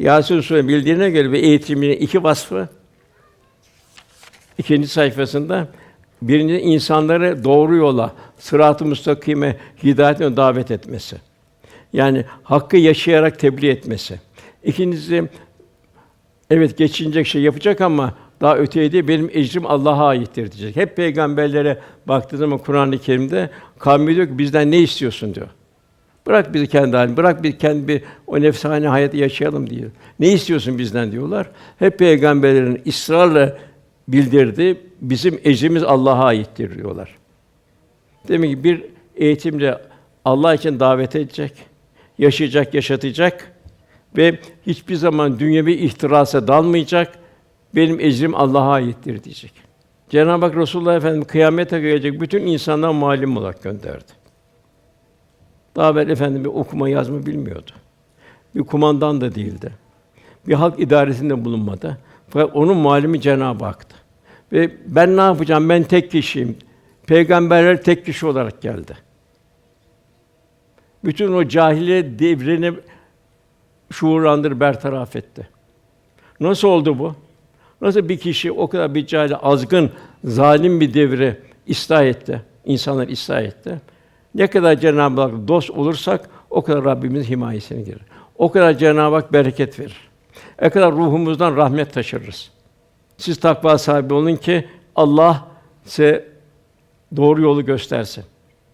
Yasin Sûre bildiğine göre ve eğitiminin iki vasfı ikinci sayfasında birinci insanları doğru yola, sırat-ı müstakime, hidayetine davet etmesi. Yani hakkı yaşayarak tebliğ etmesi. İkincisi evet geçinecek şey yapacak ama daha öteye değil benim ecrim Allah'a aittir diyecek. Hep peygamberlere baktığı zaman Kur'an-ı Kerim'de kavmi diyor ki bizden ne istiyorsun diyor. Bırak bizi kendi halimize, bırak bir kendi bir o nefsane hayatı yaşayalım diyor. Ne istiyorsun bizden diyorlar. Hep peygamberlerin ısrarla bildirdiği bizim ecrimiz Allah'a aittir diyorlar. Demek ki bir eğitimle Allah için davet edecek, yaşayacak, yaşatacak ve hiçbir zaman dünyevi ihtirasa dalmayacak. Benim ecrim Allah'a aittir diyecek. Cenab-ı Hak Resulullah Efendimiz kıyamete gelecek bütün insanlar muallim olarak gönderdi. Daha evvel efendim bir okuma yazma bilmiyordu. Bir kumandan da değildi. Bir halk idaresinde bulunmadı. Fakat onun muallimi Cenab-ı Hak'tı. Ve ben ne yapacağım? Ben tek kişiyim. Peygamberler tek kişi olarak geldi. Bütün o cahiliye devrini şuurlandır, bertaraf etti. Nasıl oldu bu? Nasıl bir kişi o kadar bir cahil, azgın, zalim bir devri ıslah etti, insanlar ıslah etti. Ne kadar Cenab-ı Hak dost olursak o kadar Rabbimiz himayesine girer. O kadar Cenab-ı Hak bereket verir. Ne kadar ruhumuzdan rahmet taşırız. Siz takva sahibi olun ki Allah size doğru yolu göstersin.